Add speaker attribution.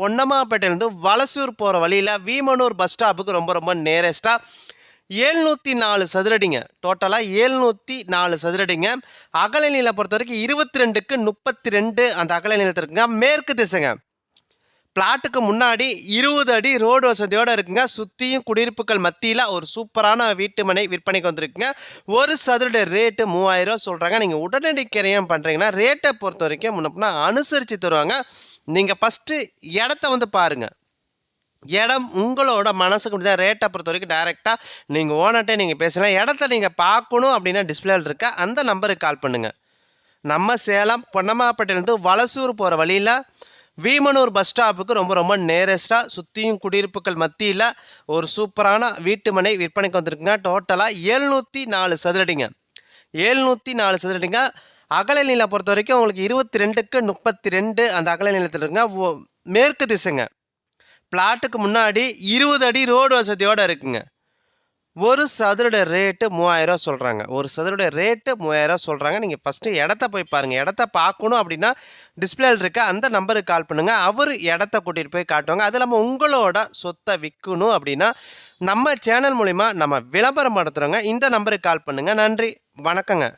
Speaker 1: பொன்னம்மாப்பேட்டையிலேருந்து வலசூர் போகிற வழியில் வீமனூர் பஸ் ஸ்டாப்புக்கு ரொம்ப ரொம்ப நேரஸ்ட்டாக ஏழ்நூற்றி நாலு சதுரடிங்க. டோட்டலாக ஏழ்நூற்றி நாலு சதுரடிங்க. அகல நிலை பொறுத்த வரைக்கும் இருபத்தி ரெண்டுக்கு முப்பத்தி ரெண்டு அந்த அகல நீளத்தில் மேற்கு திசைங்க. பிளாட்டுக்கு முன்னாடி இருபது அடி ரோடு வசதியோடு இருக்குங்க. சுற்றியும் குடியிருப்புகள் மத்தியில் ஒரு சூப்பரான வீட்டு மனை விற்பனைக்கு வந்திருக்குங்க. ஒரு சதுரட ரேட்டு மூவாயிரம் சொல்கிறாங்க நீங்கள் உடனடி கிரையம் பண்ணுறீங்கன்னா ரேட்டை பொறுத்த வரைக்கும் முன்னப்பினா அனுசரித்து தருவாங்க. நீங்கள் ஃபஸ்ட்டு இடத்த வந்து பாருங்கள் இடம் உங்களோட மனசுக்கு முடிஞ்ச ரேட்டை பொறுத்த வரைக்கும் டைரெக்டாக நீங்கள் ஓனர்கிட்டே நீங்கள் பேசலாம். இடத்த நீங்கள் பார்க்கணும் அப்படின்னா டிஸ்பிளேல இருக்க அந்த நம்பருக்கு கால் பண்ணுங்கள் நம்ம சேலம் பொன்னம்மாப்பேட்டையிலேருந்து வலசூர் போகிற வழியில் வீமனூர் பஸ் ஸ்டாப்புக்கு ரொம்ப ரொம்ப நேரஸ்ட்டாக சுற்றியும் குடியிருப்புகள் மத்தியில் ஒரு சூப்பரான வீட்டு மனை விற்பனைக்கு வந்திருக்குங்க. டோட்டலாக ஏழ்நூற்றி நாலு சதுரடிங்க. ஏழ்நூற்றி நாலு சதுரடிங்க. அகல பொறுத்த வரைக்கும் உங்களுக்கு இருபத்தி ரெண்டுக்கு முப்பத்தி ரெண்டு அந்த அகல நிலத்தில் இருக்குங்க. மேற்கு திசைங்க. பிளாட்டுக்கு முன்னாடி இருபது அடி ரோடு வசதியோடு இருக்குங்க. ஒரு சதுரட ரேட்டு மூவாயிரம் சொல்கிறாங்க ஒரு சதுரட ரேட்டு மூவாயிரம் சொல்கிறாங்க நீங்கள் ஃபஸ்ட்டு இடத்த போய் பாருங்கள் இடத்த பார்க்கணும் அப்படின்னா டிஸ்பிளேல இருக்க அந்த நம்பருக்கு கால் பண்ணுங்கள் அவர் இடத்த கூட்டிகிட்டு போய் காட்டுவாங்க. அது இல்லாமல் உங்களோட சொத்தை விற்கணும் அப்படின்னா நம்ம சேனல் மூலிமா நம்ம விளம்பரம் நடத்துகிறோங்க இந்த நம்பருக்கு கால் பண்ணுங்கள் நன்றி. வணக்கங்க.